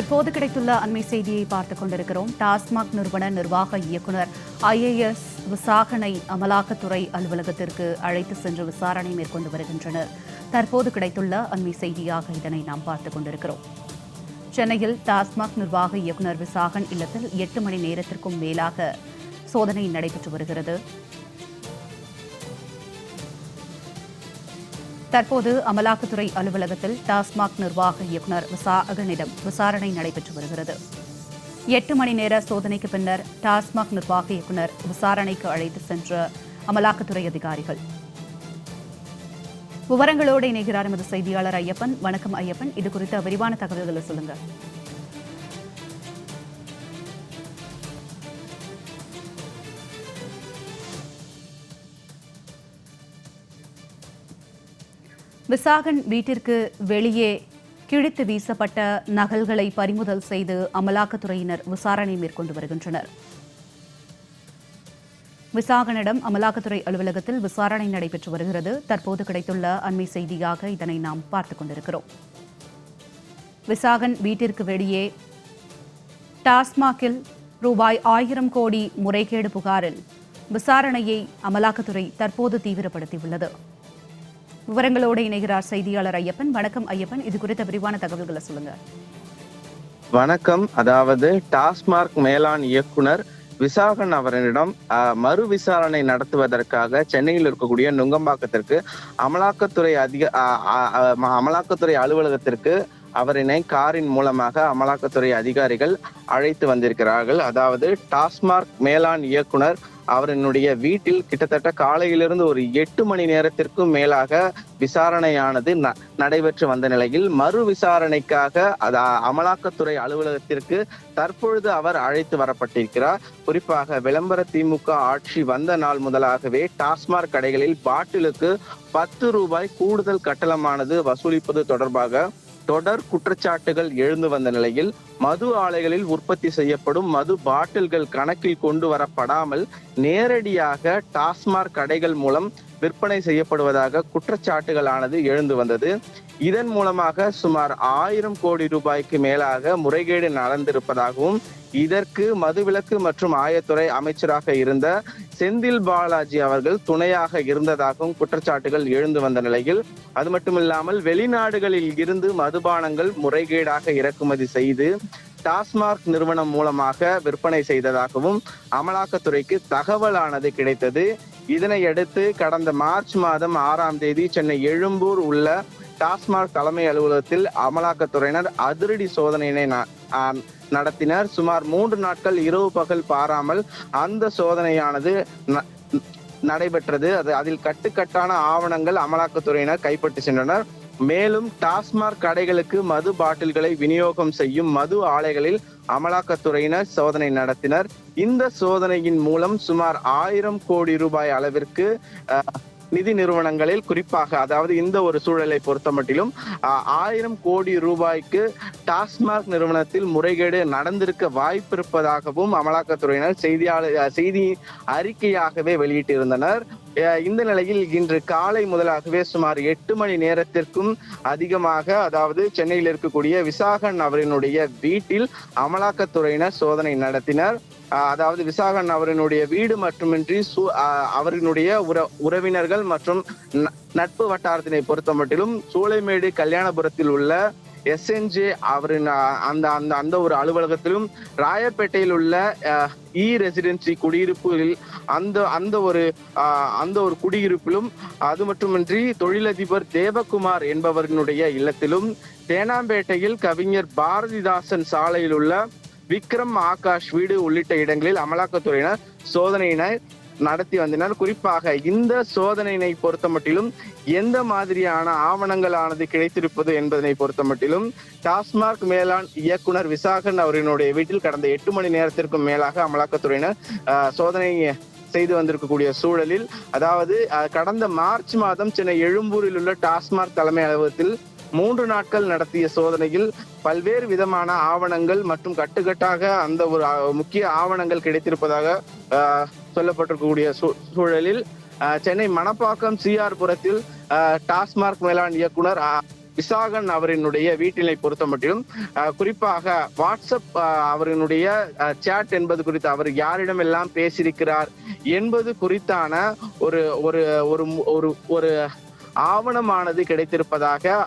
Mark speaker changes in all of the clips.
Speaker 1: தற்போது கிடைத்துள்ள அண்மை செய்தியை பார்த்துக் கொண்டிருக்கிறோம். டாஸ்மாக் நிறுவன நிர்வாக இயக்குனர் ஐஏஎஸ் விசாகனை அமலாக்கத்துறை அலுவலகத்திற்கு அழைத்து சென்று விசாரணை மேற்கொண்டு வருகின்றனர். தற்போது கிடைத்துள்ள அண்மை செய்தியாக இதனை நாம் பார்த்துக் கொண்டிருக்கிறோம். சென்னையில் டாஸ்மாக் நிர்வாக இயக்குனர் விசாகன் இல்லத்தில் எட்டு மணி நேரத்திற்கும் மேலாக சோதனை நடைபெற்று வருகிறது. தற்போது அமலாக்கத்துறை அலுவலகத்தில் டாஸ்மாக் நிர்வாக இயக்குநர் விசா அகனிடம் விசாரணை நடைபெற்று வருகிறது. எட்டு மணி நேர சோதனைக்கு பின்னர் டாஸ்மாக் நிர்வாக இயக்குனர் விசாரணைக்கு அழைத்து சென்ற அமலாக்கத்துறை அதிகாரிகள். விவரங்களோடு இணைகிறார் எமது செய்தியாளர் ஐயப்பன். வணக்கம் ஐயப்பன். இது குறித்த விரிவான தகவல்களை சொல்லுங்கள். விசாகன் வீட்டிற்கு வெளியே கிழித்து வீசப்பட்ட நகல்களை பறிமுதல் செய்து அமலாக்கத்துறையினர் விசாரணை மேற்கொண்டு வருகின்றனர். விசாகனிடம் அமலாக்கத்துறை அலுவலகத்தில் விசாரணை நடைபெற்று வருகிறது. தற்போது கிடைத்துள்ள அண்மை செய்தியாக இதனை நாம் பார்த்துக் கொண்டிருக்கிறோம். விசாகன் வீட்டிற்கு வெளியே டாஸ்மாகில் ரூபாய் ஆயிரம் கோடி முறைகேடு புகாரில் விசாரணையை அமலாக்கத்துறை தற்போது தீவிரப்படுத்தியுள்ளது. விவரங்களோடு இணைகிறார் செய்தியாளர் ஐயப்பன். வணக்கம் ஐயப்பன். இது குறித்த விரிவான தகவல்களை சொல்லுங்க.
Speaker 2: வணக்கம். அதாவது டாஸ்மார்க் மேலாண் இயக்குனர் விசாகன் அவரிடம் மறு விசாரணை நடத்துவதற்காக சென்னையில் இருக்கக்கூடிய நுங்கம்பாக்கத்திற்கு அமலாக்கத்துறை அதிக அமலாக்கத்துறை அலுவலகத்திற்கு அவரினை காரின் மூலமாக அமலாக்கத்துறை அதிகாரிகள் அழைத்து வந்திருக்கிறார்கள். அதாவது டாஸ்மார்க் மேலாண் இயக்குனர் அவரினுடைய வீட்டில் கிட்டத்தட்ட காலையிலிருந்து ஒரு எட்டு மணி நேரத்திற்கும் மேலாக விசாரணையானது ந- நடைபெற்று வந்த நிலையில் மறு விசாரணைக்காக அது அமலாக்கத்துறை அலுவலகத்திற்கு தற்பொழுது அவர் அழைத்து வரப்பட்டிருக்கிறார். குறிப்பாக விளம்பர திமுக ஆட்சி வந்த நாள் முதலாகவே டாஸ்மாக் கடைகளில் பாட்டிலுக்கு பத்து ரூபாய் கூடுதல் கட்டணமானது வசூலிப்பது தொடர்பாக தொடர் குற்றச்சாட்டுகள் எழுந்து வந்த நிலையில் மது ஆலைகளில் உற்பத்தி செய்யப்படும் மது பாட்டில்கள் கணக்கில் கொண்டு வரப்படாமல் நேரடியாக டாஸ்மாக் கடைகள் மூலம் விற்பனை செய்யப்படுவதாக குற்றச்சாட்டுகளானது எழுந்து வந்தது. இதன் மூலமாக சுமார் ஆயிரம் கோடி ரூபாய்க்கு மேலாக முறைகேடு நடந்திருப்பதாகவும் இதற்கு மதுவிலக்கு மற்றும் ஆயத்துறை அமைச்சராக இருந்த செந்தில் பாலாஜி அவர்கள் துணையாக இருந்ததாகவும் குற்றச்சாட்டுகள் எழுந்து வந்த நிலையில் அது மட்டுமில்லாமல் வெளிநாடுகளில் இருந்து மதுபானங்கள் முறைகேடாக இறக்குமதி செய்து டாஸ்மாக் நிறுவனம் மூலமாக விற்பனை செய்ததாகவும் அமலாக்கத்துறைக்கு தகவலானது கிடைத்தது. இதனையடுத்து கடந்த மார்ச் மாதம் ஆறாம் தேதி சென்னை எழும்பூர் உள்ள டாஸ்மாக் தலைமை அலுவலகத்தில் அமலாக்கத்துறையினர் அதிரடி சோதனையினை ந- நடத்தினர். சுமார் மூன்று நாட்கள் இரவு பகல் பாராமல் அந்த சோதனையானது ந- நடைபெற்றது. அது அதில் கட்டுக்கட்டான ஆவணங்கள் அமலாக்கத்துறையினர் கைப்பற்றி சென்றனர். மேலும் டாஸ்மாக் கடைகளுக்கு மது பாட்டில்களை விநியோகம் செய்யும் மது ஆலைகளில் அமலாக்கத்துறையினர் சோதனை நடத்தினர். இந்த சோதனையின் மூலம் சுமார் ஆயிரம் கோடி ரூபாய் அளவிற்கு அஹ், நிதி நிறுவனங்களில் குறிப்பாக அதாவது இந்த ஒரு சூழலை பொறுத்த மட்டிலும் ஆயிரம் கோடி ரூபாய்க்கு டாஸ்மாக் நிறுவனத்தில் முறைகேடு நடந்திருக்க வாய்ப்பிருப்பதாகவும் அமலாக்கத்துறையினர் செய்தியாளர் செய்தி அறிக்கையாகவே வெளியிட்டிருந்தனர். அஹ், இந்த நிலையில் இன்று காலை முதலாகவே சுமார் எட்டு மணி நேரத்திற்கும் அதிகமாக அதாவது சென்னையில் இருக்கக்கூடிய விசாகன் அவரினுடைய வீட்டில் அமலாக்கத்துறையினர் சோதனை நடத்தினர். அதாவது விசாகன் அவரினுடைய வீடு மட்டுமின்றி சு- அவரினுடைய உற உறவினர்கள் மற்றும் நட்பு வட்டாரத்தினை பொறுத்த மட்டிலும் சூளைமேடு கல்யாணபுரத்தில் உள்ள எஸ்என்ஜே அவரின் அந்த அந்த அந்த ஒரு அலுவலகத்திலும் ராயப்பேட்டையில் உள்ள இ ரெசிடென்சி குடியிருப்பில் அந்த அந்த ஒரு அந்த ஒரு குடியிருப்பிலும் அது மட்டுமின்றி தொழிலதிபர் தேவகுமார் என்பவர்களுடைய இல்லத்திலும் தேனாம்பேட்டையில் கவிஞர் பாரதிதாசன் சாலையில் உள்ள விக்ரம் ஆகாஷ் வீடு உள்ளிட்ட இடங்களில் அமலாக்கத்துறையினர் சோதனையினை நடத்தி வந்தனர். குறிப்பாக இந்த சோதனையினை பொறுத்த மட்டிலும் எந்த மாதிரியான ஆவணங்களானது கிடைத்திருப்பது என்பதனை பொறுத்த மட்டிலும் டாஸ்மாக் மேலாண் இயக்குனர் விசாகன் அவரினுடைய வீட்டில் கடந்த எட்டு மணி நேரத்திற்கும் மேலாக அமலாக்கத்துறையினர் சோதனை செய்து வந்திருக்கக்கூடிய சூழலில் அதாவது கடந்த மார்ச் மாதம் சென்னை எழும்பூரில் உள்ள டாஸ்மாக் தலைமை அலுவலகத்தில் மூன்று நாட்கள் நடத்திய சோதனையில் பல்வேறு விதமான ஆவணங்கள் மற்றும் கட்டுக்கட்டாக அந்த ஒரு முக்கிய ஆவணங்கள் கிடைத்திருப்பதாக சொல்லப்பட்டிருக்கக்கூடிய சூ- சூழலில் சென்னை மணப்பாக்கம் சிஆர் புறத்தில் டாஸ்மார்க் டாஸ்மாக் மேலாண் இயக்குனர் விசாகன் அவரினுடைய வீட்டினை பொறுத்தமட்டிலும் குறிப்பாக வாட்ஸ்அப் அவரினுடைய சேட் என்பது குறித்து அவர் யாரிடமெல்லாம் பேசியிருக்கிறார் என்பது குறித்தான ஒரு ஒரு ஒரு ஒரு ஆவணமானது கிடைத்திருப்பதாக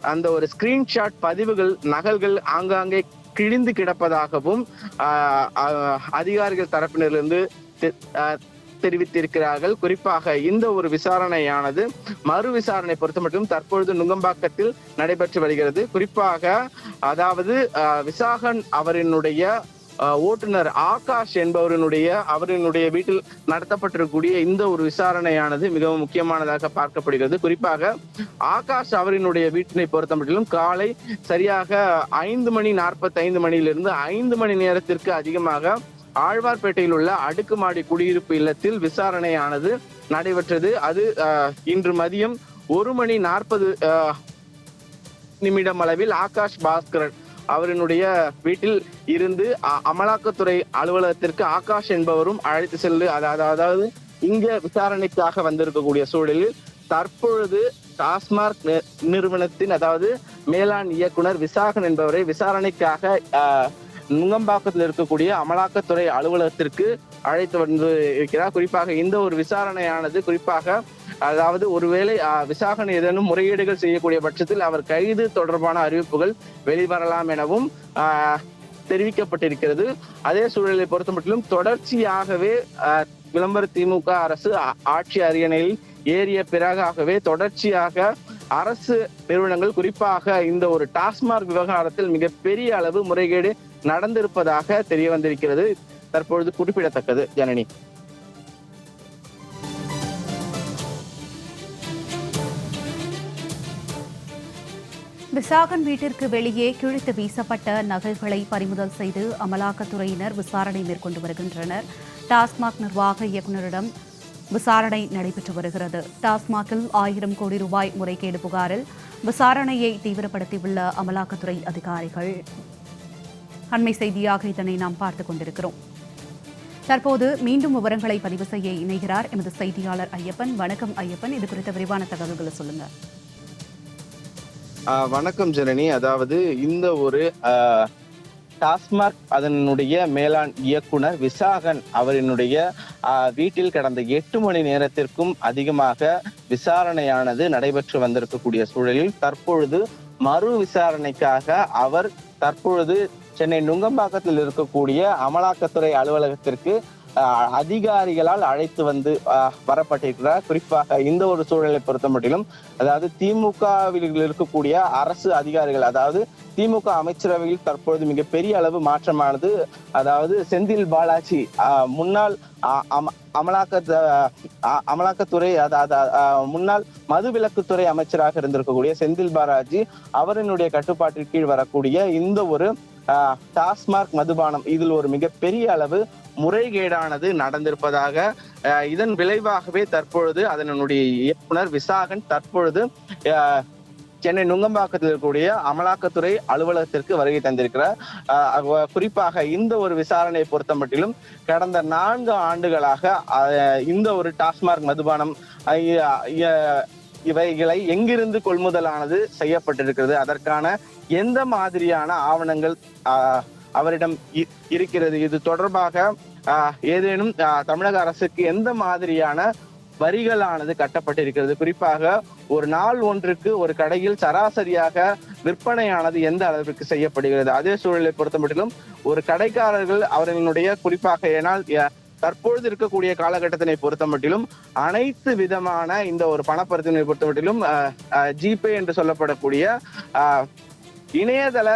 Speaker 2: அந்த ஒரு ஸ்கிரீன்ஷாட் பதிவுகள் நகல்கள் ஆங்காங்கே கிழிந்து கிடப்பதாகவும் அதிகாரிகள் தரப்பினரிலிருந்து தெ- தெரிவித்திருக்கிறார்கள். குறிப்பாக இந்த ஒரு விசாரணையானது மறு விசாரணை பொறுத்த மட்டும் தற்பொழுது நுங்கம்பாக்கத்தில் நடைபெற்று வருகிறது. குறிப்பாக அதாவது விசாகன் அவரினுடைய ஓட்டுநர் ஆகாஷ் என்பவரினுடைய அவரினுடைய வீட்டில் நடத்தப்பட்டிருக்கக்கூடிய இந்த ஒரு விசாரணையானது மிகவும் முக்கியமானதாக பார்க்கப்படுகிறது. குறிப்பாக ஆகாஷ் அவரினுடைய வீட்டினை பொறுத்த மட்டிலும் காலை சரியாக ஐந்து மணி நாற்பத்தி ஐந்து மணியிலிருந்து ஐந்து மணி நேரத்திற்கு அதிகமாக ஆழ்வார்பேட்டையில் உள்ள அடுக்குமாடி குடியிருப்பு இல்லத்தில் விசாரணையானது நடைபெற்றது. அது இன்று மதியம் ஒரு மணி நாற்பது நிமிடம் அளவில் ஆகாஷ் பாஸ்கரன் அவரினுடைய வீட்டில் இருந்து அ- அமலாக்கத்துறை அலுவலகத்திற்கு ஆகாஷ் என்பவரும் அழைத்து செல்லு அதாவது அதாவது இங்க விசாரணைக்காக வந்திருக்கக்கூடிய சூழலில் தற்பொழுது டாஸ்மார்க் நிறுவனத்தின் அதாவது மேலாண் இயக்குனர் விசாகன் என்பவரை விசாரணைக்காக நுங்கம்பாக்கத்தில் இருக்கக்கூடிய அமலாக்கத்துறை அலுவலகத்திற்கு அழைத்து வந்து இருக்கிறார் குறிப்பாக இந்த ஒரு விசாரணையானது குறிப்பாக அதாவது ஒருவேளை விசாகன் ஏதேனும் முறையீடுகள் செய்யக்கூடிய பட்சத்தில் அவர் கைது தொடர்பான அறிவிப்புகள் வெளிவரலாம் எனவும் ஆஹ், தெரிவிக்கப்பட்டிருக்கிறது. அதே சூழலை பொறுத்த மட்டும் தொடர்ச்சியாகவே ஆஹ், விளம்பர திமுக அரசு ஆட்சி அரியணையில் ஏறிய பிறகாகவே தொடர்ச்சியாக அரசு நிறுவனங்கள் குறிப்பாக இந்த ஒரு டாஸ்மாக் விவகாரத்தில் மிகப்பெரிய அளவு முறைகேடு நடந்திருப்பதாக தெரிய வந்திருக்கிறது தற்பொழுது குறிப்பிடத்தக்கது ஜனனி.
Speaker 1: விசாகன் வீட்டிற்கு வெளியே கிழித்து வீசப்பட்ட நகைகளை பறிமுதல் செய்து அமலாக்கத்துறையினர் விசாரணை மேற்கொண்டு வருகின்றனர். டாஸ்மாக் நிர்வாக இயக்குநரிடம் விசாரணை நடைபெற்று வருகிறது. டாஸ்மாகில் ஆயிரம் கோடி ரூபாய் முறைகேடு புகாரில் விசாரணையை தீவிரப்படுத்தியுள்ள அமலாக்கத்துறை அதிகாரிகள். அண்மை செய்தியாக இதனை நாம் பார்த்துக் கொண்டிருக்கிறோம். தற்போது மீண்டும் விவரங்களை பதிவு செய்ய இணைகிறார் எமது செய்தியாளர் ஐயப்பன். வணக்கம் ஐயப்பன். இது குறித்த விரிவான தகவல்களை
Speaker 2: சொல்லுங்கள். வணக்கம் ஜனனி. அதாவது இந்த ஒரு டாஸ்மாக் அதனுடைய மேலாண் இயக்குனர் விசாகன் அவரினுடைய வீட்டில் கடந்த எட்டு மணி நேரத்திற்கும் அதிகமாக விசாரணையானது நடைபெற்று வந்திருக்கக்கூடிய சூழலில் தற்பொழுது மறு விசாரணைக்காக அவர் தற்பொழுது சென்னை நுங்கம்பாக்கத்தில் இருக்கக்கூடிய அமலாக்கத்துறை அலுவலகத்திற்கு அதிகாரிகளால் அழைத்து வந்து வரப்பட்டிருக்கிறார். குறிப்பாக இந்த ஒரு சூழலை பொறுத்த மட்டிலும் அதாவது திமுகவில் இருக்கக்கூடிய அரசு அதிகாரிகள் அதாவது திமுக அமைச்சரவையில் தற்பொழுது மிகப்பெரிய அளவு மாற்றமானது அதாவது செந்தில் பாலாஜி முன்னாள் அமலாக்க அமலாக்கத்துறை அதாவது முன்னாள் மதுவிலக்குத்துறை அமைச்சராக இருந்திருக்கக்கூடிய செந்தில் பாலாஜி அவரினுடைய கட்டுப்பாட்டின் கீழ் வரக்கூடிய இந்த ஒரு டாஸ்மாக் மதுபானம் இதில் ஒரு மிகப்பெரிய அளவு முறைகேடானது நடந்திருப்பதாக இதன் விளைவாகவே தற்பொழுது அதனுடைய இயக்குனர் விசாகன் தற்பொழுது சென்னை நுங்கம்பாக்கத்தில் இருக்கக்கூடிய அமலாக்கத்துறை அலுவலகத்திற்கு வருகை தந்திருக்கிறார். குறிப்பாக இந்த ஒரு விசாரணையை பொறுத்த மட்டிலும் கடந்த நான்கு ஆண்டுகளாக இந்த ஒரு டாஸ்மாக் மதுபானம் இவைகளை எங்கிருந்து கொள்முதலானது செய்யப்பட்டிருக்கிறது? அதற்கான எந்த மாதிரியான ஆவணங்கள் அவரிடம் இ- இருக்கிறது? இது தொடர்பாக ஏதேனும் தமிழக அரசுக்கு எந்த மாதிரியான வரிகளானது கட்டப்பட்டிருக்கிறது? குறிப்பாக ஒரு நாள் ஒன்றுக்கு ஒரு கடையில் சராசரியாக விற்பனையானது எந்த அளவிற்கு செய்யப்படுகிறது? அதே சூழலை பொறுத்த மட்டிலும் ஒரு கடைக்காரர்கள் அவர்களுடைய குறிப்பாக ஏனால் தற்பொழுது இருக்கக்கூடிய காலகட்டத்தினை பொறுத்த மட்டிலும் அனைத்து விதமான இந்த ஒரு பணப்பரிவர்த்தனை பொறுத்த மட்டிலும் ஜிபே என்று சொல்லப்படக்கூடிய இணையதள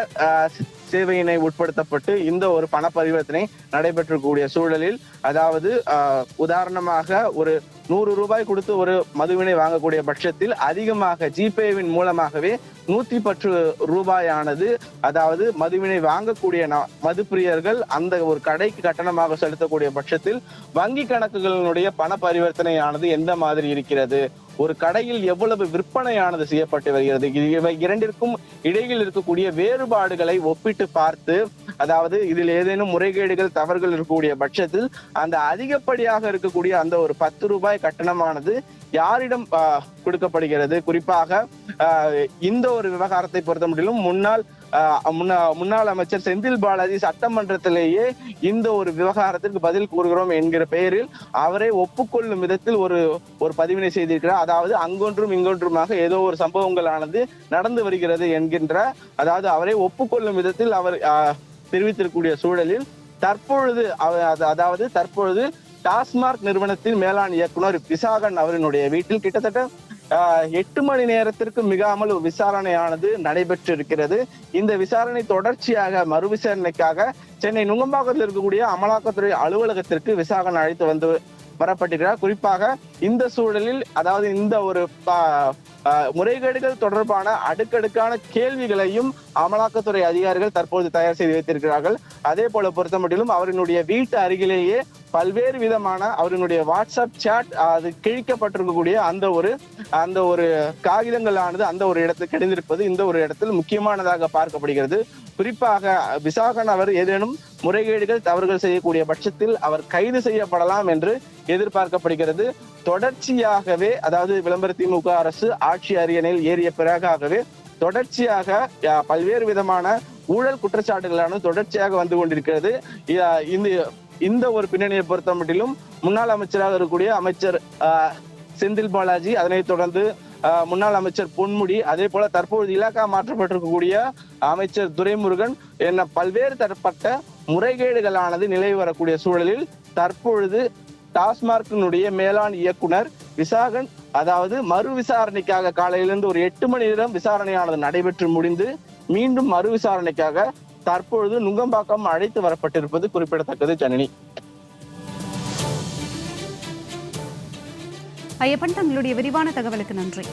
Speaker 2: சேவையினை உட்படுத்தப்பட்டு இந்த ஒரு பண பரிவர்த்தனை நடைபெற்றக்கூடிய சூழலில் அதாவது உதாரணமாக ஒரு நூறு ரூபாய் கொடுத்து ஒரு மதுவினை வாங்கக்கூடிய பட்சத்தில் அதிகமாக ஜிபேவின் மூலமாகவே நூத்தி பத்து ரூபாயானது அதாவது மதுவினை வாங்கக்கூடிய மது மதுப்பிரியர்கள் அந்த ஒரு கடைக்கு கட்டணமாக செலுத்தக்கூடிய பட்சத்தில் வங்கி கணக்குகளினுடைய பண பரிவர்த்தனையானது எந்த மாதிரி இருக்கிறது? ஒரு கடையில் எவ்வளவு விற்பனையானது செய்யப்பட்டு வருகிறது? இவை இரண்டிற்கும் இடையில் இருக்கக்கூடிய வேறுபாடுகளை ஒப்பிட்டு பார்த்து அதாவது இதில் ஏதேனும் முறைகேடுகள் தவறுகள் இருக்கக்கூடிய பட்சத்தில் அந்த அதிகப்படியாக இருக்கக்கூடிய அந்த ஒரு பத்து ரூபாய் கட்டணமானது யாரிடம் ஆஹ், கொடுக்கப்படுகிறது? குறிப்பாக ஆஹ், இந்த ஒரு விவகாரத்தை பொறுத்த முடியலும் முன்னாள் முன்னாள் அமைச்சர் செந்தில் பாலாஜி சட்டமன்றத்திலேயே இந்த ஒரு விவகாரத்திற்கு பதில் கூறுகிறோம் என்கிற பெயரில் அவரை ஒப்புக்கொள்ளும் விதத்தில் ஒரு ஒரு பதிவினை செய்திருக்கிறார். அதாவது அங்கொன்றும் இங்கொன்றுமாக ஏதோ ஒரு சம்பவங்களானது நடந்து வருகிறது என்கின்ற அதாவது அவரை ஒப்புக்கொள்ளும் விதத்தில் அவர் ஆஹ், தெரிவித்திருக்கக்கூடிய சூழலில் தற்பொழுது அது- அதாவது தற்பொழுது டாஸ்மார்க் நிறுவனத்தின் மேலாண் இயக்குனர் விசாகன் அவரினுடைய வீட்டில் கிட்டத்தட்ட எட்டு மணி நேரத்திற்கு மிகாமல் விசாரணையானது நடைபெற்று இருக்கிறது இந்த விசாரணை தொடர்ச்சியாக மறு விசாரணைக்காக சென்னை நுங்கம்பாக்கத்தில் இருக்கக்கூடிய அமலாக்கத்துறை அலுவலகத்திற்கு விசாகன் அழைத்து வந்து வரப்பட்டிருக்கிறார் குறிப்பாக இந்த சூழலில் அதாவது இந்த ஒரு முறைகேடுகள் தொடர்பான அடுக்கடுக்கான கேள்விகளையும் அமலாக்கத்துறை அதிகாரிகள் தற்போது தயார் செய்து வைத்திருக்கிறார்கள். அதே போல பொறுத்த மட்டிலும் அவரினுடைய வீட்டு அருகிலேயே பல்வேறு விதமான அவரினுடைய வாட்ஸ்அப் சேட் அது கிழிக்கப்பட்டிருக்கக்கூடிய அந்த ஒரு அந்த ஒரு காகிதங்களானது அந்த ஒரு இடத்தில் கிடைந்திருப்பது இந்த ஒரு இடத்தில் முக்கியமானதாக பார்க்கப்படுகிறது. குறிப்பாக விசாகன் அவர் ஏதேனும் முறைகேடுகள் தவறுகள் செய்யக்கூடிய பட்சத்தில் அவர் கைது செய்யப்படலாம் என்று எதிர்பார்க்கப்படுகிறது. தொடர்ச்சியாகவே அதாவது விளம்பர திமுக அரசு ஆட்சி அரியணையில் ஏறிய பிறகாகவே தொடர்ச்சியாக பல்வேறு விதமான ஊழல் குற்றச்சாட்டுகளான தொடர்ச்சியாக வந்து கொண்டிருக்கிறது. இந்த இந்த ஒரு பின்னணியை பொறுத்த மட்டிலும் முன்னாள் அமைச்சராக இருக்கக்கூடிய அமைச்சர் செந்தில் பாலாஜி அதனைத் தொடர்ந்து முன்னாள் அமைச்சர் பொன்முடி அதே போல தற்போது இலாக்கா மாற்றப்பட்டிருக்கக்கூடிய அமைச்சர் துரைமுருகன் என பல்வேறு தரப்பட்ட முறைகேடுகளானது நிலவி வரக்கூடிய சூழலில் தற்பொழுது டாஸ்மார்க்கினுடைய மேலாண் இயக்குனர் விசாகன் அதாவது மறு விசாரணைக்காக காலையிலிருந்து ஒரு எட்டு மணி நேரம் விசாரணையானது நடைபெற்று முடிந்து மீண்டும் மறு விசாரணைக்காக தற்பொழுது நுங்கம்பாக்கம் அழைத்து வரப்பட்டிருப்பது குறிப்பிடத்தக்கது ஜனனி.
Speaker 1: ஐயப்பன் தங்களுடைய விரிவான தகவலுக்கு நன்றி.